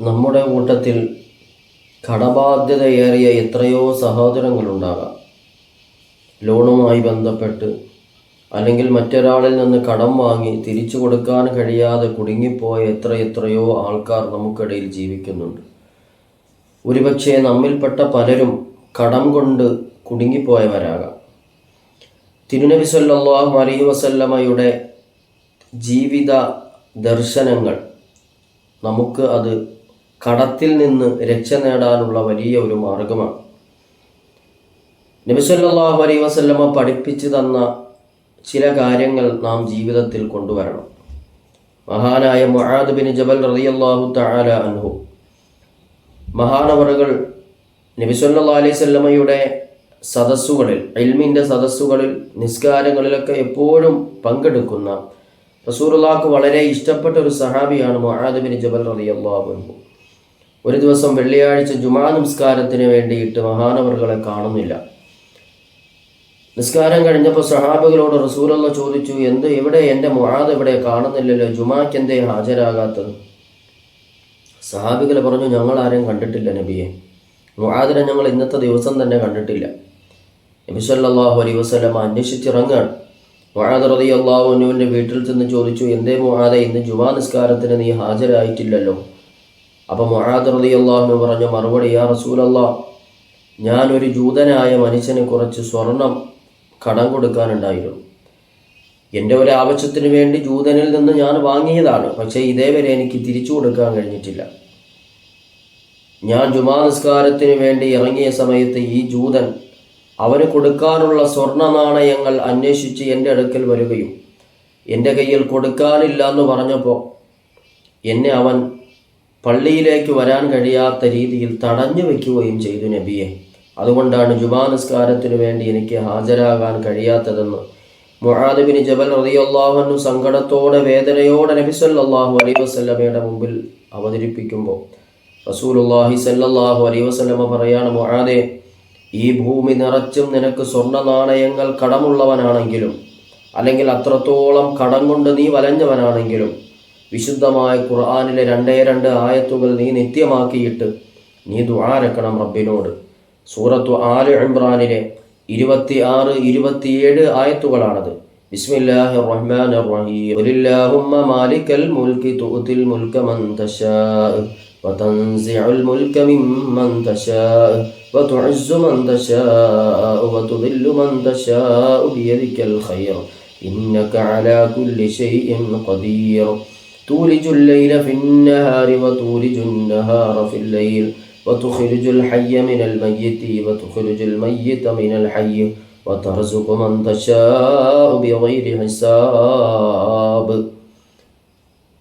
നമ്മുടെ കൂട്ടത്തിൽ കടബാധ്യതയേറിയ എത്രയോ സഹോദരങ്ങളുണ്ടാകാം. ലോണുമായി ബന്ധപ്പെട്ട് അല്ലെങ്കിൽ മറ്റൊരാളിൽ നിന്ന് കടം വാങ്ങി തിരിച്ചു കൊടുക്കാൻ കഴിയാതെ കുടുങ്ങിപ്പോയ എത്ര എത്രയോ ആൾക്കാർ നമുക്കിടയിൽ ജീവിക്കുന്നുണ്ട്. ഒരുപക്ഷെ നമ്മിൽപ്പെട്ട പലരും കടം കൊണ്ട് കുടുങ്ങിപ്പോയവരാകാം. തിരുനബി സല്ലല്ലാഹു അലൈഹി വസല്ലമയുടെ ജീവിത ദർശനങ്ങൾ നമുക്ക് അത് കടത്തിൽ നിന്ന് രക്ഷ നേടാനുള്ള വലിയ ഒരു മാർഗമാണ്. നബി സല്ലല്ലാഹു അലൈഹി വസല്ലമ പഠിപ്പിച്ചു തന്ന ചില കാര്യങ്ങൾ നാം ജീവിതത്തിൽ കൊണ്ടുവരണം. മഹാനായ മൊഹാദ് ബിൻ ജബൽ റളിയല്ലാഹു തആല അൻഹു. മഹാനവറുകൾ നബി സല്ലല്ലാഹു അലൈഹി സ്വല്ലമ്മയുടെ സദസ്സുകളിൽ അൽമിന്റെ സദസ്സുകളിൽ നിസ്കാരങ്ങളിലൊക്കെ എപ്പോഴും പങ്കെടുക്കുന്ന റസൂലുള്ളാഹ്ക്ക് വളരെ ഇഷ്ടപ്പെട്ട ഒരു സഹാബിയാണ് മൊഹാദ് ബിൻ ജബൽ റളിയല്ലാഹു അൻഹു. ഒരു ദിവസം വെള്ളിയാഴ്ച ജുമാ നമസ്കാരത്തിന് വേണ്ടിയിട്ട് മഹാനവറുകളെ കാണുന്നില്ല. നിസ്കാരം കഴിഞ്ഞപ്പോൾ സഹാബികളോട് റസൂലുള്ള ചോദിച്ചു എന്ത് എവിടെ എന്റെ മുഹാദ് ഇവിടെ കാണുന്നില്ലല്ലോ. ജുമാക്ക് എന്തേ ഹാജരാകാത്തത്? സഹാബികൾ പറഞ്ഞു ഞങ്ങൾ ആരെയും കണ്ടിട്ടില്ല നബിയെ. മുഹാദിനെ ഞങ്ങൾ ഇന്നത്തെ ദിവസം തന്നെ കണ്ടിട്ടില്ല. നബി സല്ലാഹു അലൈഹി വസല്ലം അന്വേഷിച്ചിറങ്ങാണ്. മുഹാദ് റളിയല്ലാഹു അള്ളാഹുനുവിന്റെ വീട്ടിൽ ചെന്ന് ചോദിച്ചു എന്തേ മുഹാദ ഇന്ന് ജുമാ നിസ്കാരത്തിന് നീ ഹാജരായിട്ടില്ലല്ലോ? അപ്പോൾ റളിയല്ലാഹു അൻഹു പറഞ്ഞു മറുപടി യാ റസൂലല്ലാ ഞാനൊരു ജൂതനായ മനുഷ്യന് കുറച്ച് സ്വർണം കടം കൊടുക്കാനുണ്ടായിരുന്നു. എന്റെ ഒരു ആവശ്യത്തിന് വേണ്ടി ജൂതനിൽ നിന്ന് ഞാൻ വാങ്ങിയതാണ്. പക്ഷേ ഇതേവരെ എനിക്ക് തിരിച്ചു കൊടുക്കാൻ കഴിഞ്ഞിട്ടില്ല. ഞാൻ ജുമാ നിസ്കാരത്തിന് വേണ്ടി ഇറങ്ങിയ സമയത്ത് ഈ ജൂതൻ അവന് കൊടുക്കാനുള്ള സ്വർണ നാണയങ്ങൾ അന്വേഷിച്ച് എന്റെ അടുക്കൽ വരികയും എന്റെ കയ്യിൽ കൊടുക്കാനില്ല എന്ന് പറഞ്ഞപ്പോൾ എന്നെ അവൻ പള്ളിയിലേക്ക് വരാൻ കഴിയാത്ത രീതിയിൽ തടഞ്ഞു വെക്കുകയും ചെയ്തു നബിയെ. അതുകൊണ്ടാണ് ജുബാ നിസ്കാരത്തിനു വേണ്ടി എനിക്ക് ഹാജരാകാൻ കഴിയാത്തതെന്ന്. മുഹാദിബിന് ജബൽ റതിയല്ലാഹു സങ്കടത്തോടെ വേദനയോടെ നബി സല്ലല്ലാഹു അലൈഹി വസല്ലമയുടെ മുമ്പിൽ അവതരിപ്പിക്കുമ്പോൾ റസൂലുള്ളാഹി സല്ലാഹു അലൈ വസല്ലമ പറയാണ് മുഹാദെ ഈ ഭൂമി നിറച്ചും നിനക്ക് സ്വർണ നാണയങ്ങൾ കടമുള്ളവനാണെങ്കിലും അല്ലെങ്കിൽ അത്രത്തോളം കടം കൊണ്ട് നീ വലഞ്ഞവനാണെങ്കിലും വിശുദ്ധമായ ഖുർആാനിലെ രണ്ടേ രണ്ട് ആയത്തുകൾ നീ നിത്യമാക്കിയിട്ട് നീ ദുആരക്കണം റബ്ബിനോട് സൂറത്തു ആല് ഇമ്രാനിലെ ഇരുപത്തി ആറ് ഇരുപത്തിയേഴ് ആയത്തുകളാണത് ബിസ്മില്ലാഹി റഹ്മാൻ റഹീം ഖുലില്ലാഹുമ്മ മാലിക്കൽ മുൽക്കി തുഅതിൽ മുൽക മൻ തശാ وتنزع الملك ممن تشاء وتعز من تشاء وتذل من تشاء بيدك الخير إنك على كل شيء قدير تولج الليل في النهار وتولج النهار في الليل وتخرج الحي من الميت وتخرج الميت من الحي وترزق من تشاء بغير حساب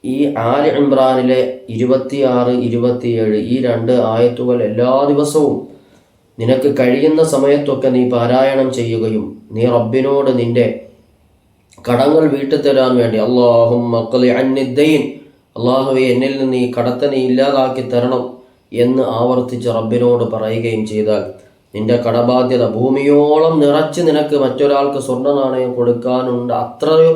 ഈ ആല് ഇമ്രാനിലെ ഇരുപത്തിയാറ് ഇരുപത്തിയേഴ് ഈ രണ്ട് ആയത്തുകൾ എല്ലാ ദിവസവും നിനക്ക് കഴിയുന്ന സമയത്തൊക്കെ നീ പാരായണം ചെയ്യുകയും നീ റബ്ബിനോട് നിന്റെ കടങ്ങൾ വീട്ടിത്തരാൻ വേണ്ടി. അള്ളാഹും മക്കളെ അന്നിദ്ദൈൻ അള്ളാഹുവെ എന്നിൽ നിന്ന് ഈ കടത്തനെ ഇല്ലാതാക്കി തരണം എന്ന് ആവർത്തിച്ച് റബ്ബിനോട് പറയുകയും ചെയ്താൽ നിന്റെ കടബാധ്യത ഭൂമിയോളം നിറച്ച് നിനക്ക് മറ്റൊരാൾക്ക് സ്വർണ നാണയം കൊടുക്കാനുണ്ട്. അത്രയോ